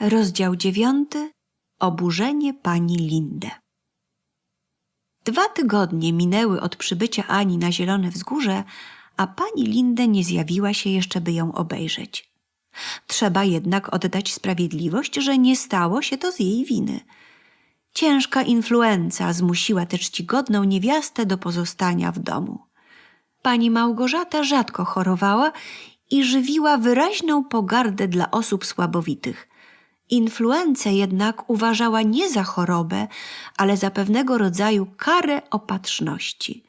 Rozdział dziewiąty. Oburzenie pani Lindę. Dwa tygodnie minęły od przybycia Ani na Zielone Wzgórze, a pani Lindę nie zjawiła się jeszcze, by ją obejrzeć. Trzeba jednak oddać sprawiedliwość, że nie stało się to z jej winy. Ciężka influenza zmusiła tę czcigodną niewiastę do pozostania w domu. Pani Małgorzata rzadko chorowała i żywiła wyraźną pogardę dla osób słabowitych. Influencę jednak uważała nie za chorobę, ale za pewnego rodzaju karę opatrzności.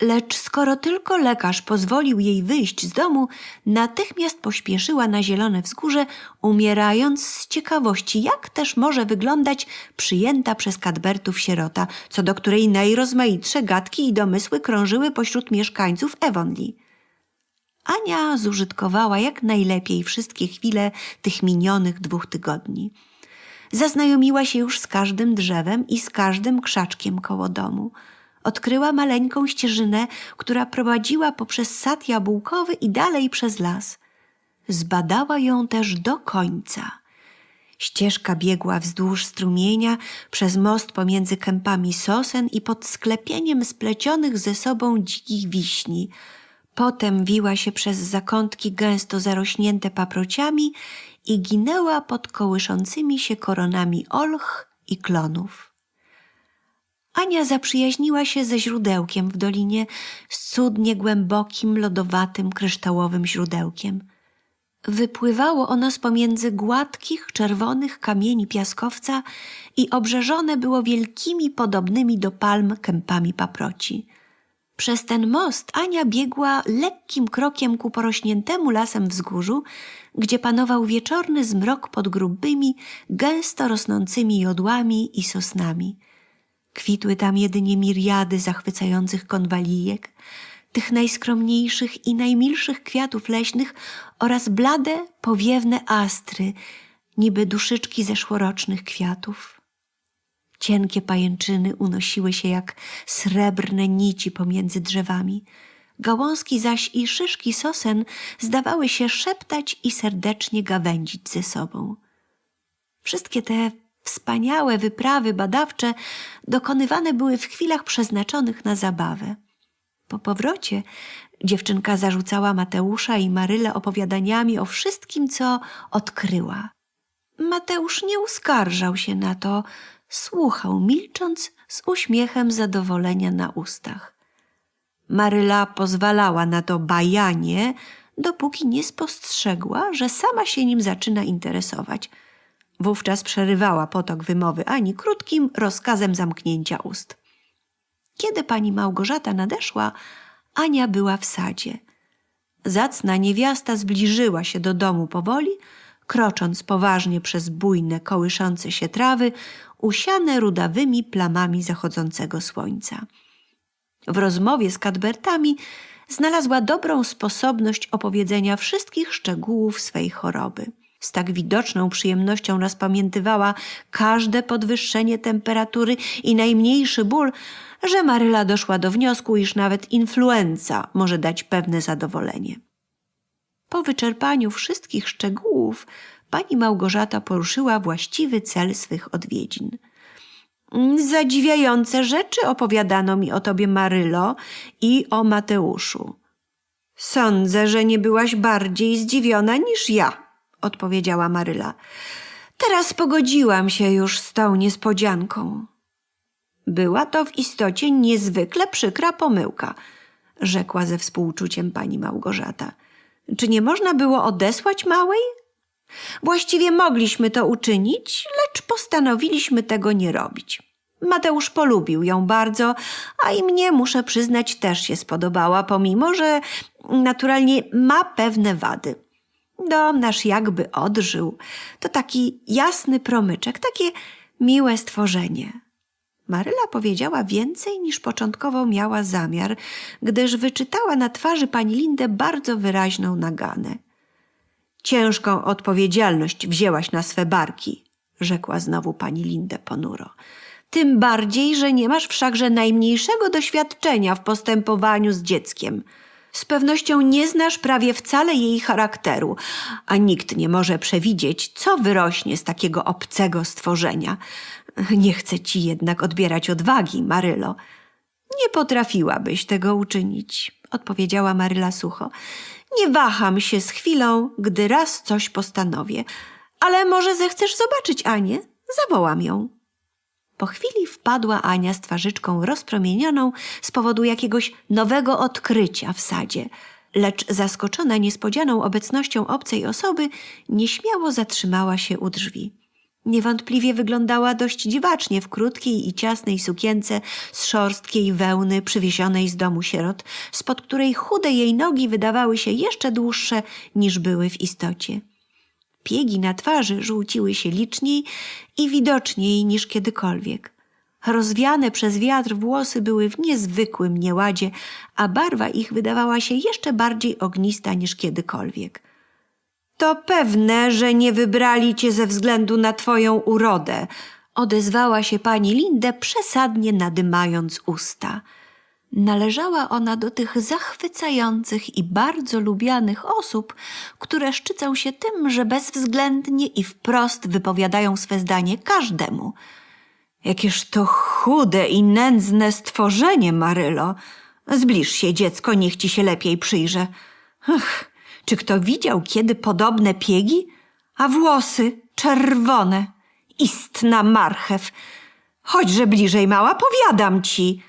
Lecz skoro tylko lekarz pozwolił jej wyjść z domu, natychmiast pośpieszyła na zielone wzgórze, umierając z ciekawości, jak też może wyglądać przyjęta przez Cadbertów sierota, co do której najrozmaitsze gadki i domysły krążyły pośród mieszkańców Avonlea. Ania zużytkowała jak najlepiej wszystkie chwile tych minionych dwóch tygodni. Zaznajomiła się już z każdym drzewem i z każdym krzaczkiem koło domu. Odkryła maleńką ścieżynę, która prowadziła poprzez sad jabłkowy i dalej przez las. Zbadała ją też do końca. Ścieżka biegła wzdłuż strumienia, przez most pomiędzy kępami sosen i pod sklepieniem splecionych ze sobą dzikich wiśni – Potem wiła się przez zakątki gęsto zarośnięte paprociami i ginęła pod kołyszącymi się koronami olch i klonów. Ania zaprzyjaźniła się ze źródełkiem w dolinie, z cudnie głębokim, lodowatym, kryształowym źródełkiem. Wypływało ono z pomiędzy gładkich, czerwonych kamieni piaskowca i obrzeżone było wielkimi, podobnymi do palm kępami paproci. Przez ten most Ania biegła lekkim krokiem ku porośniętemu lasem wzgórzu, gdzie panował wieczorny zmrok pod grubymi, gęsto rosnącymi jodłami i sosnami. Kwitły tam jedynie miriady zachwycających konwalijek, tych najskromniejszych i najmilszych kwiatów leśnych oraz blade, powiewne astry, niby duszyczki zeszłorocznych kwiatów. Cienkie pajęczyny unosiły się jak srebrne nici pomiędzy drzewami. Gałązki zaś i szyszki sosen zdawały się szeptać i serdecznie gawędzić ze sobą. Wszystkie te wspaniałe wyprawy badawcze dokonywane były w chwilach przeznaczonych na zabawę. Po powrocie dziewczynka zarzucała Mateusza i Marylę opowiadaniami o wszystkim, co odkryła. Mateusz nie uskarżał się na to, słuchał milcząc z uśmiechem zadowolenia na ustach. Maryla pozwalała na to bajanie, dopóki nie spostrzegła, że sama się nim zaczyna interesować. Wówczas przerywała potok wymowy Ani krótkim rozkazem zamknięcia ust. Kiedy pani Małgorzata nadeszła, Ania była w sadzie. Zacna niewiasta zbliżyła się do domu powoli, krocząc poważnie przez bujne, kołyszące się trawy, usiane rudawymi plamami zachodzącego słońca. W rozmowie z Cadbertami znalazła dobrą sposobność opowiedzenia wszystkich szczegółów swej choroby. Z tak widoczną przyjemnością rozpamiętywała każde podwyższenie temperatury i najmniejszy ból, że Maryla doszła do wniosku, iż nawet influenza może dać pewne zadowolenie. Po wyczerpaniu wszystkich szczegółów, pani Małgorzata poruszyła właściwy cel swych odwiedzin. Zadziwiające rzeczy opowiadano mi o tobie, Marylo, i o Mateuszu. Sądzę, że nie byłaś bardziej zdziwiona niż ja, odpowiedziała Maryla. Teraz pogodziłam się już z tą niespodzianką. Była to w istocie niezwykle przykra pomyłka, rzekła ze współczuciem pani Małgorzata. Czy nie można było odesłać małej? Właściwie mogliśmy to uczynić, lecz postanowiliśmy tego nie robić. Mateusz polubił ją bardzo, a i mnie, muszę przyznać, też się spodobała, pomimo że naturalnie ma pewne wady. Dom nasz jakby odżył. To taki jasny promyczek, takie miłe stworzenie. Maryla powiedziała więcej niż początkowo miała zamiar, gdyż wyczytała na twarzy pani Lindę bardzo wyraźną naganę. Ciężką odpowiedzialność wzięłaś na swe barki, rzekła znowu pani Lindę ponuro. Tym bardziej, że nie masz wszakże najmniejszego doświadczenia w postępowaniu z dzieckiem. Z pewnością nie znasz prawie wcale jej charakteru, a nikt nie może przewidzieć, co wyrośnie z takiego obcego stworzenia. Nie chcę ci jednak odbierać odwagi, Marylo. Nie potrafiłabyś tego uczynić, odpowiedziała Maryla sucho. Nie waham się z chwilą, gdy raz coś postanowię. Ale może zechcesz zobaczyć Anię? Zawołam ją. Po chwili wpadła Ania z twarzyczką rozpromienioną z powodu jakiegoś nowego odkrycia w sadzie, lecz zaskoczona niespodzianą obecnością obcej osoby, nieśmiało zatrzymała się u drzwi. Niewątpliwie wyglądała dość dziwacznie w krótkiej i ciasnej sukience z szorstkiej wełny przywiezionej z domu sierot, spod której chude jej nogi wydawały się jeszcze dłuższe niż były w istocie. Piegi na twarzy żółciły się liczniej i widoczniej niż kiedykolwiek. Rozwiane przez wiatr włosy były w niezwykłym nieładzie, a barwa ich wydawała się jeszcze bardziej ognista niż kiedykolwiek. To pewne, że nie wybrali cię ze względu na twoją urodę, odezwała się pani Linde, przesadnie nadymając usta. Należała ona do tych zachwycających i bardzo lubianych osób, które szczycą się tym, że bezwzględnie i wprost wypowiadają swe zdanie każdemu. Jakież to chude i nędzne stworzenie, Marylo. Zbliż się, dziecko, niech ci się lepiej przyjrzę. Ach, czy kto widział kiedy podobne piegi? A włosy czerwone, istna marchew. Chodźże bliżej, mała, powiadam ci.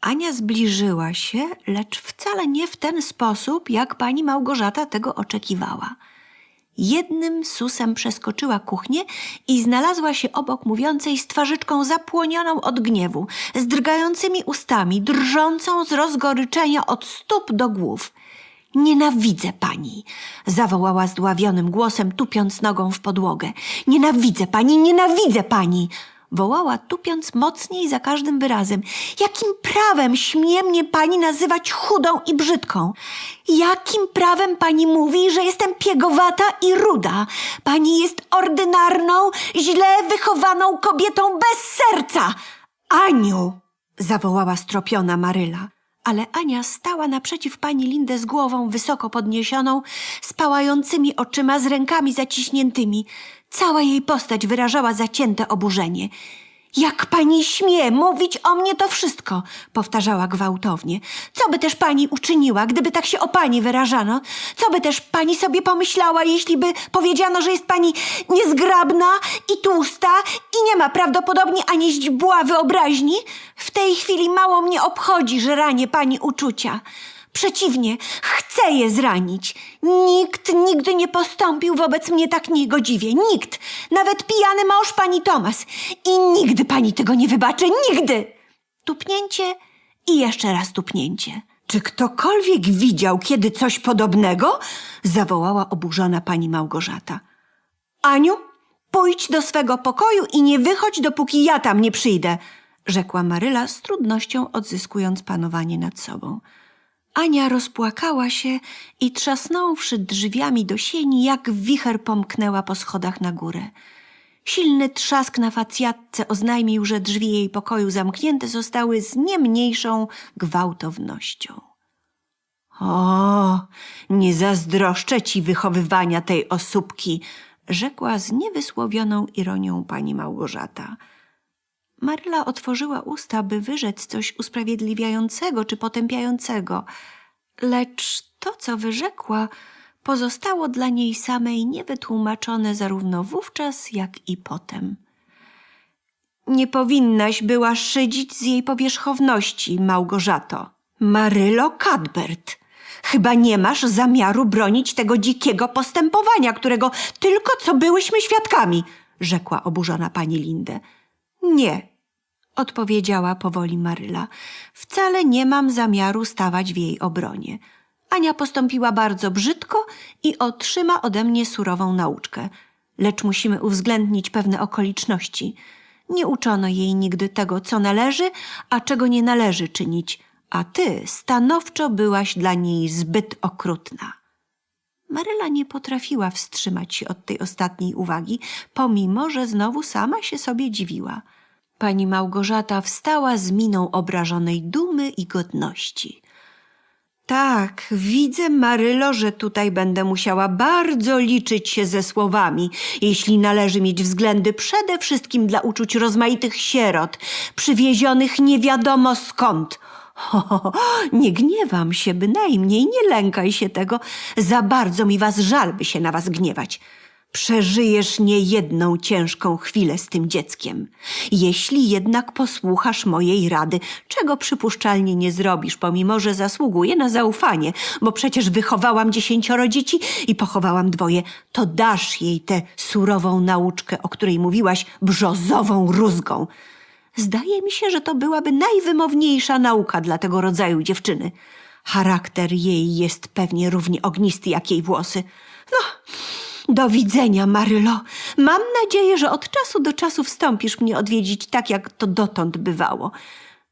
Ania zbliżyła się, lecz wcale nie w ten sposób, jak pani Małgorzata tego oczekiwała. Jednym susem przeskoczyła kuchnię i znalazła się obok mówiącej z twarzyczką zapłonioną od gniewu, z drgającymi ustami, drżącą z rozgoryczenia od stóp do głów. Nienawidzę pani, zawołała zdławionym głosem, tupiąc nogą w podłogę. Nienawidzę pani, nienawidzę pani! Wołała, tupiąc mocniej za każdym wyrazem. Jakim prawem śmie mnie pani nazywać chudą i brzydką? Jakim prawem pani mówi, że jestem piegowata i ruda? Pani jest ordynarną, źle wychowaną kobietą bez serca! Aniu! zawołała stropiona Maryla. Ale Ania stała naprzeciw pani Lindę z głową wysoko podniesioną, z pałającymi oczyma, z rękami zaciśniętymi. Cała jej postać wyrażała zacięte oburzenie. Jak pani śmie mówić o mnie to wszystko, powtarzała gwałtownie. Co by też pani uczyniła, gdyby tak się o pani wyrażano? Co by też pani sobie pomyślała, jeśli by powiedziano, że jest pani niezgrabna i tłusta i nie ma prawdopodobnie ani źdźbła wyobraźni? W tej chwili mało mnie obchodzi, że ranię pani uczucia. Przeciwnie, chcę je zranić. Nikt nigdy nie postąpił wobec mnie tak niegodziwie. Nikt. Nawet pijany mąż pani Tomas. I nigdy pani tego nie wybaczy. Nigdy. Tupnięcie i jeszcze raz tupnięcie. Czy ktokolwiek widział kiedy coś podobnego? zawołała oburzona pani Małgorzata. Aniu, pójdź do swego pokoju i nie wychodź, dopóki ja tam nie przyjdę, rzekła Maryla z trudnością odzyskując panowanie nad sobą. Ania rozpłakała się i trzasnąwszy drzwiami do sieni, jak wicher pomknęła po schodach na górę. Silny trzask na facjatce oznajmił, że drzwi jej pokoju zamknięte zostały z nie mniejszą gwałtownością. O, nie zazdroszczę ci wychowywania tej osóbki, rzekła z niewysłowioną ironią pani Małgorzata. Maryla otworzyła usta, by wyrzec coś usprawiedliwiającego czy potępiającego, lecz to, co wyrzekła, pozostało dla niej samej niewytłumaczone zarówno wówczas, jak i potem. Nie powinnaś była szydzić z jej powierzchowności, Małgorzato. Marylo Cadbert, chyba nie masz zamiaru bronić tego dzikiego postępowania, którego tylko co byłyśmy świadkami, rzekła oburzona pani Lindę. Nie, odpowiedziała powoli Maryla. Wcale nie mam zamiaru stawać w jej obronie. Ania postąpiła bardzo brzydko i otrzyma ode mnie surową nauczkę. Lecz musimy uwzględnić pewne okoliczności. Nie uczono jej nigdy tego, co należy, a czego nie należy czynić, a ty stanowczo byłaś dla niej zbyt okrutna. Maryla nie potrafiła wstrzymać się od tej ostatniej uwagi, pomimo że znowu sama się sobie dziwiła. Pani Małgorzata wstała z miną obrażonej dumy i godności. Tak, widzę, Marylo, że tutaj będę musiała bardzo liczyć się ze słowami, jeśli należy mieć względy przede wszystkim dla uczuć rozmaitych sierot, przywiezionych nie wiadomo skąd. Ho, ho, ho, nie gniewam się bynajmniej, nie lękaj się tego. Za bardzo mi was żal, by się na was gniewać. Przeżyjesz niejedną ciężką chwilę z tym dzieckiem. Jeśli jednak posłuchasz mojej rady, czego przypuszczalnie nie zrobisz, pomimo że zasługuje na zaufanie, bo przecież wychowałam dziesięcioro dzieci i pochowałam dwoje, to dasz jej tę surową nauczkę, o której mówiłaś, brzozową rózgą. Zdaje mi się, że to byłaby najwymowniejsza nauka dla tego rodzaju dziewczyny. Charakter jej jest pewnie równie ognisty jak jej włosy. No, do widzenia, Marylo. Mam nadzieję, że od czasu do czasu wstąpisz mnie odwiedzić tak, jak to dotąd bywało.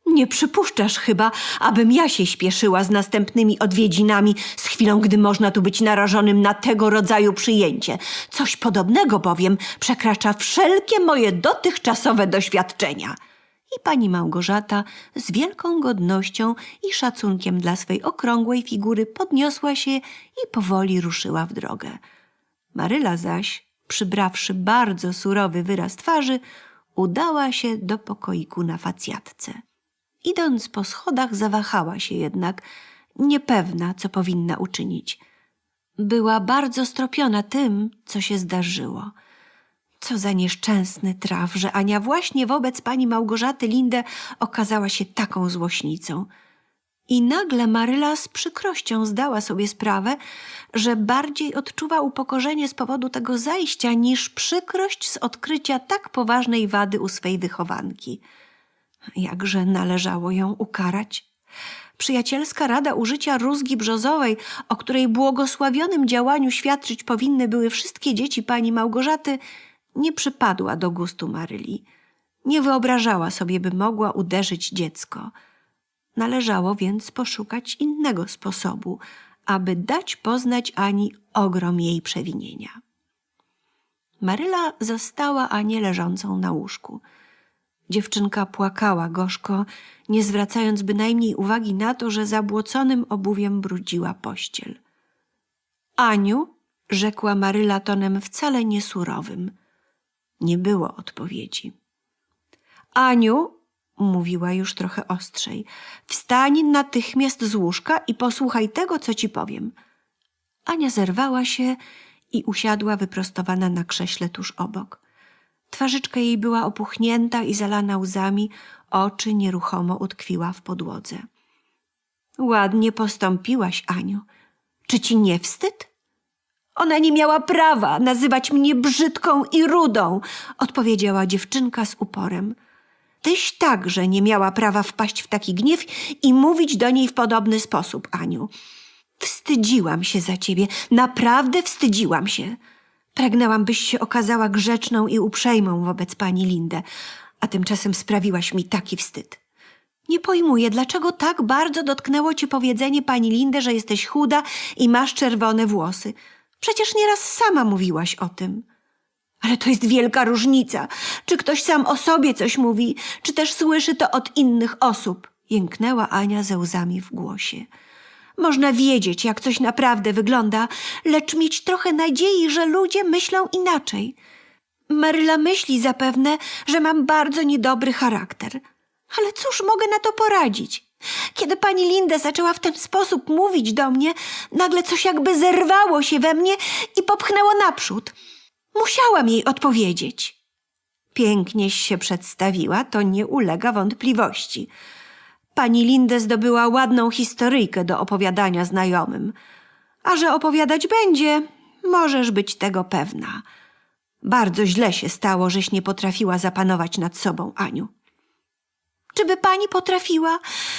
Nie przypuszczasz chyba, abym ja się śpieszyła z następnymi odwiedzinami z chwilą, gdy można tu być narażonym na tego rodzaju przyjęcie. Coś podobnego bowiem przekracza wszelkie moje dotychczasowe doświadczenia. I pani Małgorzata z wielką godnością i szacunkiem dla swej okrągłej figury podniosła się i powoli ruszyła w drogę. Maryla zaś, przybrawszy bardzo surowy wyraz twarzy, udała się do pokoiku na facjatce. Idąc po schodach, zawahała się jednak, niepewna, co powinna uczynić. Była bardzo stropiona tym, co się zdarzyło. Co za nieszczęsny traf, że Ania właśnie wobec pani Małgorzaty Lindę okazała się taką złośnicą. I nagle Maryla z przykrością zdała sobie sprawę, że bardziej odczuwa upokorzenie z powodu tego zajścia niż przykrość z odkrycia tak poważnej wady u swej wychowanki. Jakże należało ją ukarać? Przyjacielska rada użycia rózgi brzozowej, o której błogosławionym działaniu świadczyć powinny były wszystkie dzieci pani Małgorzaty, nie przypadła do gustu Maryli. Nie wyobrażała sobie, by mogła uderzyć dziecko. Należało więc poszukać innego sposobu, aby dać poznać Ani ogrom jej przewinienia. Maryla zastała Anię leżącą na łóżku. Dziewczynka płakała gorzko, nie zwracając bynajmniej uwagi na to, że zabłoconym obuwiem brudziła pościel. Aniu, rzekła Maryla tonem wcale niesurowym. Nie było odpowiedzi. Aniu, mówiła już trochę ostrzej, wstań natychmiast z łóżka i posłuchaj tego, co ci powiem. Ania zerwała się i usiadła wyprostowana na krześle tuż obok. Twarzyczka jej była opuchnięta i zalana łzami, oczy nieruchomo utkwiła w podłodze. Ładnie postąpiłaś, Aniu. Czy ci nie wstyd? Ona nie miała prawa nazywać mnie brzydką i rudą, odpowiedziała dziewczynka z uporem. Tyś także nie miała prawa wpaść w taki gniew i mówić do niej w podobny sposób, Aniu. Wstydziłam się za ciebie, naprawdę wstydziłam się. Pragnęłam, byś się okazała grzeczną i uprzejmą wobec pani Lindę, a tymczasem sprawiłaś mi taki wstyd. Nie pojmuję, dlaczego tak bardzo dotknęło cię powiedzenie pani Lindę, że jesteś chuda i masz czerwone włosy. Przecież nieraz sama mówiłaś o tym. Ale to jest wielka różnica. Czy ktoś sam o sobie coś mówi, czy też słyszy to od innych osób? Jęknęła Ania ze łzami w głosie. Można wiedzieć, jak coś naprawdę wygląda, lecz mieć trochę nadziei, że ludzie myślą inaczej. Maryla myśli zapewne, że mam bardzo niedobry charakter. Ale cóż mogę na to poradzić? Kiedy pani Linda zaczęła w ten sposób mówić do mnie, nagle coś jakby zerwało się we mnie i popchnęło naprzód. Musiałam jej odpowiedzieć. Pięknieś się przedstawiła, to nie ulega wątpliwości. Pani Lindę zdobyła ładną historyjkę do opowiadania znajomym. A że opowiadać będzie, możesz być tego pewna. Bardzo źle się stało, żeś nie potrafiła zapanować nad sobą, Aniu. Czyby pani potrafiła,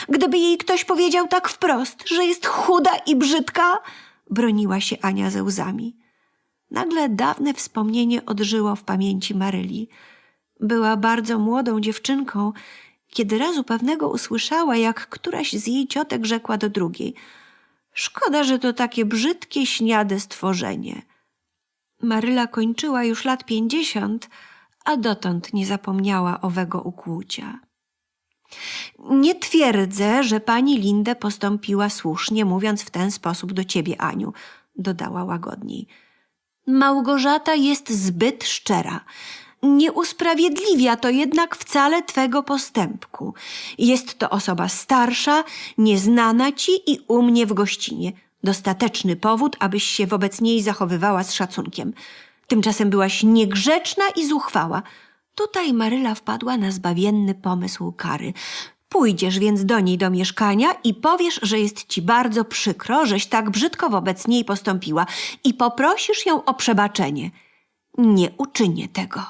gdyby jej ktoś powiedział tak wprost, że jest chuda i brzydka? Broniła się Ania ze łzami. Nagle dawne wspomnienie odżyło w pamięci Maryli. Była bardzo młodą dziewczynką, kiedy razu pewnego usłyszała, jak któraś z jej ciotek rzekła do drugiej. Szkoda, że to takie brzydkie, śniade stworzenie. Maryla kończyła już lat pięćdziesiąt, a dotąd nie zapomniała owego ukłucia. Nie twierdzę, że pani Lindę postąpiła słusznie, mówiąc w ten sposób do ciebie, Aniu, dodała łagodniej. Małgorzata jest zbyt szczera. Nie usprawiedliwia to jednak wcale twego postępku. Jest to osoba starsza, nieznana ci i u mnie w gościnie. Dostateczny powód, abyś się wobec niej zachowywała z szacunkiem. Tymczasem byłaś niegrzeczna i zuchwała. Tutaj Maryla wpadła na zbawienny pomysł kary. Pójdziesz więc do niej do mieszkania i powiesz, że jest ci bardzo przykro, żeś tak brzydko wobec niej postąpiła i poprosisz ją o przebaczenie. Nie uczynię tego,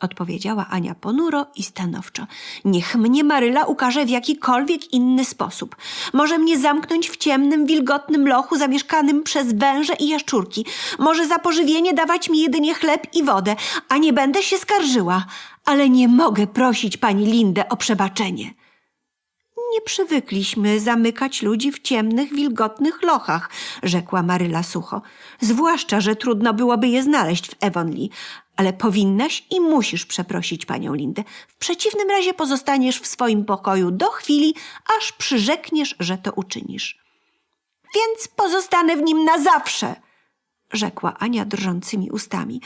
odpowiedziała Ania ponuro i stanowczo. Niech mnie Maryla ukaże w jakikolwiek inny sposób. Może mnie zamknąć w ciemnym, wilgotnym lochu zamieszkanym przez węże i jaszczurki. Może za pożywienie dawać mi jedynie chleb i wodę, a nie będę się skarżyła. Ale nie mogę prosić pani Lindę o przebaczenie. Nie przywykliśmy zamykać ludzi w ciemnych, wilgotnych lochach, rzekła Maryla sucho. Zwłaszcza, że trudno byłoby je znaleźć w Avonlea. Ale powinnaś i musisz przeprosić panią Lindę. W przeciwnym razie pozostaniesz w swoim pokoju do chwili, aż przyrzekniesz, że to uczynisz. Więc pozostanę w nim na zawsze, rzekła Ania drżącymi ustami.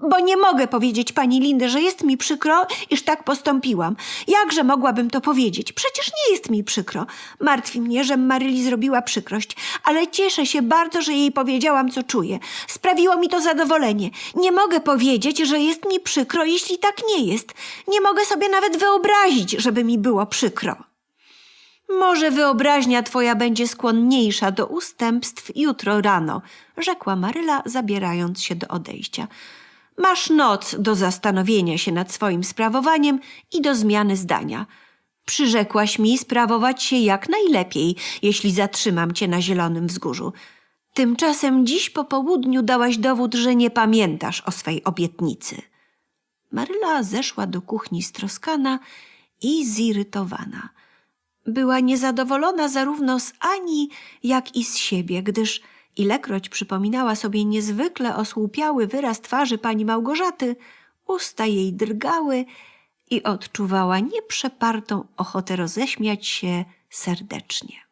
Bo nie mogę powiedzieć pani Lindy, że jest mi przykro, iż tak postąpiłam. Jakże mogłabym to powiedzieć? Przecież nie jest mi przykro. Martwi mnie, że Maryli zrobiła przykrość, ale cieszę się bardzo, że jej powiedziałam, co czuję. Sprawiło mi to zadowolenie. Nie mogę powiedzieć, że jest mi przykro, jeśli tak nie jest. Nie mogę sobie nawet wyobrazić, żeby mi było przykro. Może wyobraźnia twoja będzie skłonniejsza do ustępstw jutro rano, rzekła Maryla, zabierając się do odejścia. Masz noc do zastanowienia się nad swoim sprawowaniem i do zmiany zdania. Przyrzekłaś mi sprawować się jak najlepiej, jeśli zatrzymam cię na zielonym wzgórzu. Tymczasem dziś po południu dałaś dowód, że nie pamiętasz o swej obietnicy. Maryla zeszła do kuchni stroskana i zirytowana. Była niezadowolona zarówno z Ani, jak i z siebie, gdyż ilekroć przypominała sobie niezwykle osłupiały wyraz twarzy pani Małgorzaty, usta jej drgały i odczuwała nieprzepartą ochotę roześmiać się serdecznie.